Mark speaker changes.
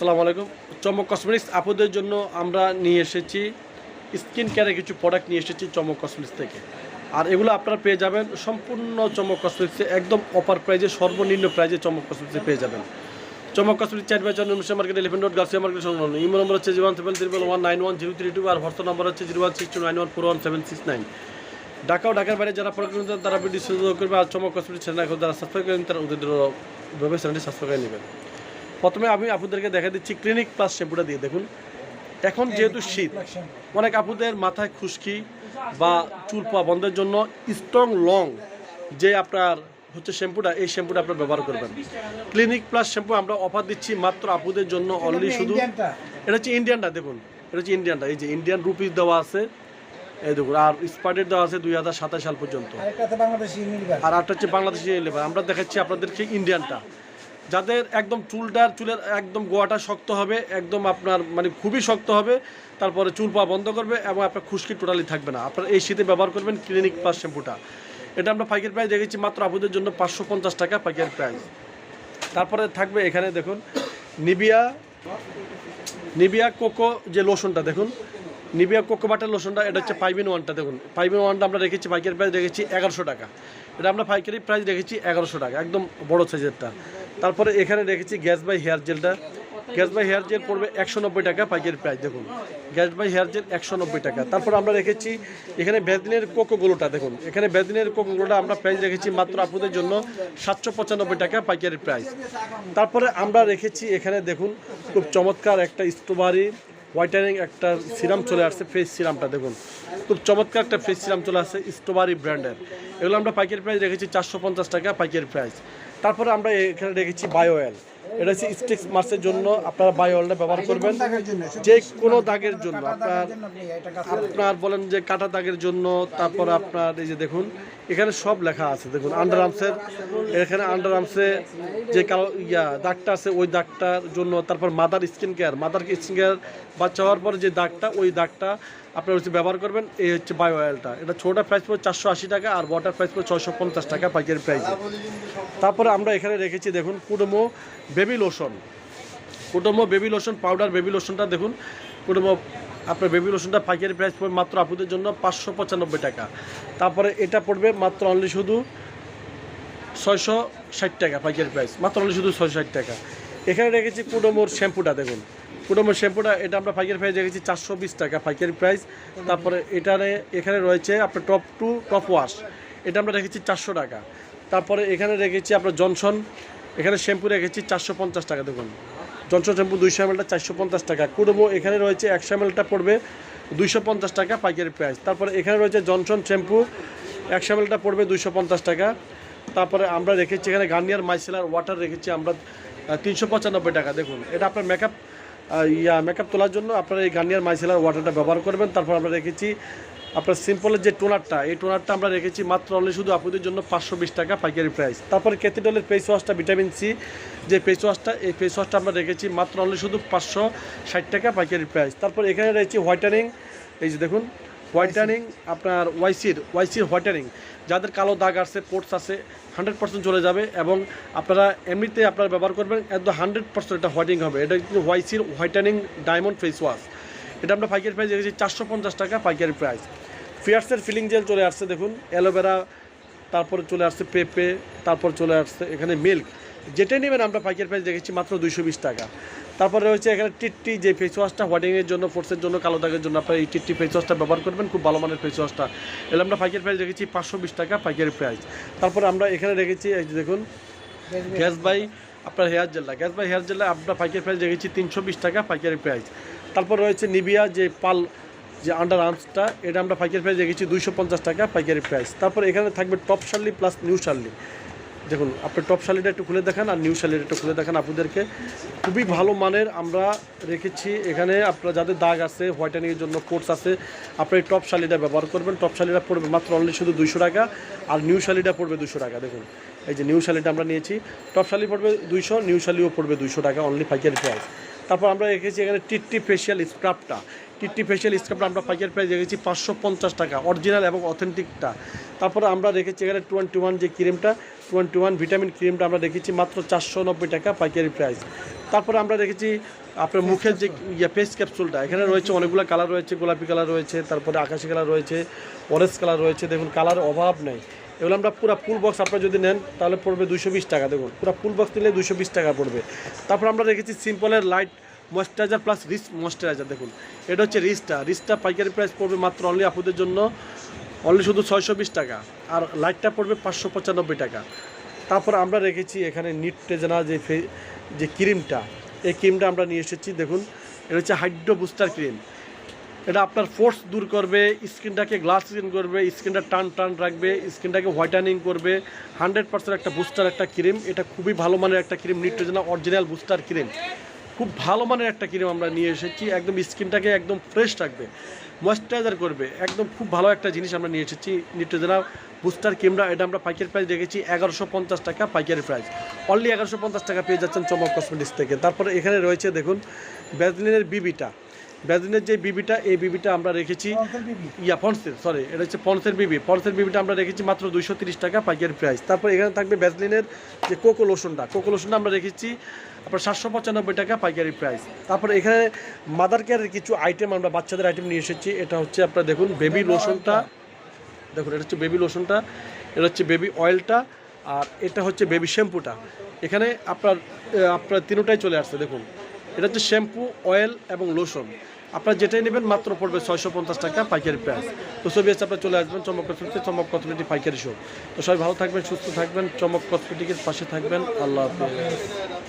Speaker 1: আসসালামু আলাইকুম। চমক কসমেটিক্স আপুদের জন্য আমরা নিয়ে এসেছি স্কিন কেয়ারের কিছু প্রোডাক্ট নিয়ে এসেছি চমক কসমেটিক্স থেকে। আর এগুলো আপনারা পেয়ে যাবেন, সম্পূর্ণ চমক কসমেটিক্সে একদম অপার প্রাইজে সর্বনিম্ন প্রাইজে চমক কসমেটিক্সে পেয়ে যাবেন। চমক কসমেটিক্স চার বাই চার নিমিশন market eleven road Garcia market সংলগ্ন ইমো নম্বর হচ্ছে zero one seven triple one nine one zero three two আর হোয়াটসঅ্যাপ নম্বর হচ্ছে zero one six two nine one four one seven six nine Dhaka ও ঢাকার বাইরে যারা product তারা video সুযোগ করবে আর চমক কসমেটিক্স চ্যানেল যারা সাবস্ক্রাইব করেন তারা ওদের ভাবে চ্যানেলটি সাবস্ক্রাইব করে নেবেন। প্রথমে আমি আপুদেরকে দেখা দিচ্ছি ক্লিনিক প্লাস শ্যাম্পুটা দিয়ে দেখুন। এখন যেহেতু শীত অনেক আপুদের মাথায় খুশকি বা চুল পাওয়া বন্ধের জন্য স্ট্রং লং যে আপনার হচ্ছে শ্যাম্পুটা এই শ্যাম্পুটা আপনার ব্যবহার করবেন। ক্লিনিক প্লাস শ্যাম্পু আমরা অফার দিচ্ছি মাত্র আপুদের জন্য অনলি শুধু। এটা হচ্ছে ইন্ডিয়ানটা দেখুন। এটা হচ্ছে ইন্ডিয়ানটা এই যে ইন্ডিয়ান রুপিস দেওয়া আছে এই দেখুন আর স্পার্টের দেওয়া আছে দুই হাজার সাতাশ সাল পর্যন্ত। আর আটটা হচ্ছে বাংলাদেশি লেবার আমরা দেখাচ্ছি আপনাদেরকে ইন্ডিয়ানটা যাদের একদম চুলটার চুলের একদম গোয়াটা শক্ত হবে, একদম আপনার মানে খুবই শক্ত হবে, তারপরে চুল পাওয়া বন্ধ করবে এবং আপনার খুশকি টোটালি থাকবে না। আপনার এই শীতে ব্যবহার করবেন ক্লিনিক প্লাস শ্যাম্পুটা এটা আমরা পাইকারি প্রাইস দেখেছি মাত্র আপুদের জন্য পাঁচশো পঞ্চাশ টাকা পাইকারি প্রাইস। তারপরে থাকবে এখানে দেখুন নিবিয়া নিবিয়া কোকো যে লোশনটা দেখুন। নিবিয়া কোকো বাটার লোশনটা এটা হচ্ছে ফাইভ ওয়ানটা দেখুন। ফাইভ ওয়ানটা আমরা রেখেছি পাইকারি প্রাইস রেখেছি এগারোশো টাকা। এটা আমরা পাইকারি প্রাইস রেখেছি এগারোশো টাকা, একদম বড় সাইজেরটা তারপরে এখানে রেখেছি গ্যাস বাই হেয়ার জেলটা। গ্যাস বাই হেয়ার জেল পড়বে একশো নব্বই টাকা পাইকারি প্রাইস, দেখুন। গ্যাস বাই হেয়ার জেল একশো নব্বই টাকা। তারপর আমরা রেখেছি এখানে বেদিনের কোকোগুলোটা, দেখুন। এখানে বেদিনের কোকোগুলোটা আমরা প্রাইস রেখেছি মাত্র আপনাদের জন্য সাতশো পঁচানব্বই টাকা পাইকারি প্রাইস। তারপরে আমরা রেখেছি এখানে, দেখুন, খুব চমৎকার একটা স্ট্রবেরি হোয়াইটানিং একটা সিরাম চলে আসছে ফেস সিরামটা দেখুন। খুব চমৎকার একটা ফেস সিরাম চলে আসছে স্ট্রবেরি ব্র্যান্ডের এগুলো আমরা পাইকারি প্রাইস রেখেছি চারশো পঞ্চাশ টাকা পাইকারি প্রাইস তারপরে আমরা এখানে রেখেছি বায়ো অয়েল এটা হচ্ছে স্টিক্স মার্সের জন্য আপনারা বায়ো অয়েলটা ব্যবহার করবেন যে কোনো দাগের জন্য। আপনার আপনার বলেন যে কাটা দাগের জন্য তারপর আপনার এই যে দেখুন এখানে সব লেখা আছে। দেখুন আন্ডার আর্মসের এখানে আন্ডার আর্মসে যে কালো ইয়া দাগটা আছে ওই দাগটার জন্য তারপর mother skin care mother skin care বাচ্চা হওয়ার পর যে দাগটা ওই দাগটা আপনার হচ্ছে ব্যবহার করবেন। এই হচ্ছে বায়ো অয়েলটা এটা ছোটা প্রাইস পড়ে চারশো আশি টাকা আর বটার প্রাইস পড়ে ছয়শো পঞ্চাশ টাকা পাইকারি প্রাইসে তারপরে আমরা এখানে রেখেছি দেখুন কুডোমো বেবি লোশন। কুটুম্ব বেবি লোশন, পাউডার বেবি লোশনটা দেখুন। কুটুম্ব, আপনার বেবি লোশনটা পাইকারি প্রাইস পড়বে মাত্র আপুদের জন্য পাঁচশো পঁচানব্বই টাকা। তারপরে এটা পড়বে মাত্র অনলি শুধু ছয়শো ষাট টাকা পাইকারি প্রাইস। মাত্র অনলি শুধু ছয়শো ষাট টাকা। এখানে রেখেছি কুডোমোর শ্যাম্পুটা, দেখুন। কুডোমোর শ্যাম্পুটা, এটা আমরা পাইকারি প্রাইস রেখেছি চারশো বিশ টাকা পাইকারি প্রাইস। তারপরে এটারে, এখানে রয়েছে আপনার টপ টু, টপ ওয়াশ। এটা আমরা রেখেছি চারশো টাকা। তারপরে এখানে রেখেছি আপনার জনসন এখানে শ্যাম্পু রেখেছি চারশো পঞ্চাশ টাকা দেখুন। জনসন শ্যাম্পু দুইশো এমএলটা চারশো পঞ্চাশ টাকা। কুডোমো এখানে রয়েছে একশো এমএলটা পড়বে দুইশো পঞ্চাশ টাকা পাইকারি প্রাইস। তারপরে এখানে রয়েছে জনসন শ্যাম্পু একশো এমএলটা পড়বে দুইশো পঞ্চাশ টাকা। তারপরে আমরা রেখেছি এখানে গার্নিয়ার মাইসেলার ওয়াটার রেখেছি আমরা তিনশো পঁচানব্বই টাকা। দেখুন, এটা আপনার মেকআপ ইয়া মেকআপ তোলার জন্য আপনারা এই গার্নিয়ার মাইসেলার ওয়াটারটা ব্যবহার করবেন। তারপর আমরা রেখেছি আপনার সিম্পলের যে টোনারটা, এই টোনারটা আমরা রেখেছি মাত্র অনলি শুধু আপনাদের জন্য পাঁচশো বিশ টাকা পাইকারি প্রাইস তারপরে ক্যাথিডলের ফেস ওয়াশটা ভিটামিন সি যে ফেস ওয়াশটা এই ফেস ওয়াশটা আমরা রেখেছি মাত্র অনলি শুধু পাঁচশো ষাট টাকা পাইকারি প্রাইস তারপর এখানে রয়েছে হোয়াইটানিং এই যে দেখুন হোয়াইটানিং আপনার ওয়াইসির ওয়াইসির হোয়াইটানিং যাদের কালো দাগ আছে পোর্টস আছে হান্ড্রেড পার্সেন্ট চলে যাবে এবং আপনারা এমনিতে আপনারা ব্যবহার করবেন একদম হান্ড্রেড পার্সেন্ট এটা হোয়াইটিং হবে। এটা কিন্তু ওয়াইসির হোয়াইটানিং ডায়মন্ড ফেস ওয়াশ এটা আমরা পাইকারি প্রাইস রেখেছি চারশো পঞ্চাশ টাকা পাইকারি প্রাইস ফিয়ার্সের ফিলিং জেল চলে আসছে, দেখুন। অ্যালোভেরা তারপরে চলে আসছে পেঁপে তারপর চলে আসছে এখানে মিল্ক যেটাই নেবেন, আমরা পাইকারি প্রাইস দেখেছি মাত্র দুইশো বিশ টাকা। তারপরে রয়েছে এখানে টিট্টি যে ফেস ওয়াশটা হোয়াইটিংয়ের জন্য ফোর্সের জন্য, কালো দাগের জন্য, আপনার এই টিট্টি ফেস ওয়াশটা ব্যবহার করবেন। খুব ভালো মানের ফেস ওয়াশটা এলে আমরা পাইকারি প্রাইস দেখেছি পাঁচশো বিশ টাকা পাইকারি প্রাইস তারপরে আমরা এখানে রেখেছি দেখুন গ্যাস বাই আপনার হেয়ার জেলটা গ্যাস বাই হেয়ার জেলটা আপনার পাইকারি প্রাইস দেখেছি তিনশো বিশ টাকা পাইকারি প্রাইস তারপর রয়েছে নিবিয়া যে পাল যে আন্ডার আর্মসটা এটা আমরা পাইকারি প্রাইস রেখেছি দুইশো পঞ্চাশ টাকা পাইকারি প্রাইস তারপর এখানে থাকবে top Shirley plus new Shirley দেখুন, আপনি টপ শালিটা একটু খুলে দেখান আর নিউ শালিটা একটু খুলে দেখান আপনাদেরকে। খুবই ভালো মানের আমরা রেখেছি। এখানে আপনার যাদের দাগ আছে হোয়াইটানিংয়ের জন্য কোর্স আছে, আপনি এই টপ শালিটা ব্যবহার করবেন। টপ শালিটা পড়বে মাত্র অনলি শুধু দুইশো টাকা আর নিউ শালিটা পড়বে দুশো টাকা। দেখুন, এই যে নিউ শালিটা আমরা নিয়েছি। টপ শালি পড়বে দুইশো নিউ শালিও পড়বে দুইশো টাকা অনলি পাইকারি প্রাইস তারপর আমরা রেখেছি এখানে টিট্টি ফেশিয়াল স্ক্রাবটা টিটি ফেশিয়াল স্ক্রাবটা আমরা পাইকারি প্রাইস রেখেছি পাঁচশো পঞ্চাশ টাকা অরিজিনাল এবং অথেন্টিকটা তারপরে আমরা রেখেছি এখানে টোয়েন্টি ওয়ান যে ক্রিমটা টোয়েন্টি ওয়ান ভিটামিন ক্রিমটা আমরা রেখেছি মাত্র চারশো নব্বই টাকা পাইকারি প্রাইস তারপরে আমরা রেখেছি আপনার মুখের যে ইয়ে ফেস ক্যাপসুলটা এখানে রয়েছে অনেকগুলো কালার রয়েছে গোলাপি কালার রয়েছে তারপরে আকাশি কালার রয়েছে অরেঞ্জ কালার রয়েছে। দেখুন কালারের অভাব নেই। এগুলো আমরা পুরো ফুল বক্স আপনারা যদি নেন তাহলে পড়বে দুশো বিশ টাকা। দেখুন পুরো ফুল বক্স নিলে দুশো বিশ টাকা পড়বে। তারপর আমরা রেখেছি সিম্পলের লাইট ময়েশ্চারাইজার প্লাস রিস ময়েশ্চারাইজার দেখুন। এটা হচ্ছে রিসটা রিসটা পাইকারি প্রাইস পড়বে মাত্র অনলি আপুদের জন্য অনলি শুধু ছয়শো বিশ টাকা। আর লাইটটা পড়বে পাঁচশো পঁচানব্বই টাকা। তারপর আমরা রেখেছি এখানে নিট টেজানা যে যে ক্রিমটা, এই ক্রিমটা আমরা নিয়ে এসেছি, দেখুন। এটা হচ্ছে হাইড্রো বুস্টার ক্রিম। এটা আপনার ফোর্স দূর করবে, স্কিনটাকে গ্লাস স্কিন করবে, স্কিনটা টান টান রাখবে, স্কিনটাকে হোয়াইটানিং করবে। হান্ড্রেড পার্সেন্ট একটা বুস্টার একটা ক্রিম। এটা খুবই ভালো মানের একটা cream Neutrogena original booster cream. খুব ভালো মানের একটা ক্রিম আমরা নিয়ে এসেছি। একদম স্কিনটাকে একদম ফ্রেশ রাখবে ময়েশ্চারাইজার করবে। একদম খুব ভালো একটা জিনিস আমরা নিয়ে এসেছি। নিট্রোজেনা বুস্টার ক্রিমটা এটা আমরা পাইকারি প্রাইস রেখেছি এগারোশো পঞ্চাশ টাকা পাইকারি প্রাইস অনলি এগারোশো পঞ্চাশ টাকা পেয়ে যাচ্ছেন চমক কসমেটিক্স থেকে। তারপরে এখানে রয়েছে দেখুন ব্যাজলিনের বিবিটা ব্যাজলিনের যে বিবিটা এই বিবিটা আমরা রেখেছি। ইয়া পন্সের সরি এটা হচ্ছে পন্সের বিবি। পন্সের বিবিটা আমরা রেখেছি মাত্র দুইশো তিরিশ টাকা পাইকারি প্রাইস তারপর এখানে থাকবে ব্যাজলিনের যে কোকো লোশনটা। কোকো লোশনটা আমরা রেখেছি আপনার সাতশো পঁচানব্বই টাকা পাইকারি প্রাইস তারপর এখানে মাদার কেয়ারের কিছু আইটেম আমরা বাচ্চাদের আইটেম নিয়ে এসেছি। এটা হচ্ছে আপনার দেখুন বেবি লোশনটা দেখুন এটা হচ্ছে বেবি লোশনটা এটা হচ্ছে বেবি অয়েলটা আর এটা হচ্ছে বেবি শ্যাম্পুটা এখানে আপনার আপনার তিনোটাই চলে আসছে দেখুন। এটা হচ্ছে শ্যাম্পু, অয়েল এবং লোশন। আপনার যেটাই নেবেন মাত্র পড়বে ছয়শো পঞ্চাশ টাকা পাইকারি প্রাইস। তো ছবি আছে, আপনার চলে আসবেন চমক কসমেটিক চমক কসমেটিক পাইকারি শো তো সবাই ভালো থাকবেন, সুস্থ থাকবেন, চমক কসমেটিকের পাশে থাকবেন। আল্লাহ হাফেজ।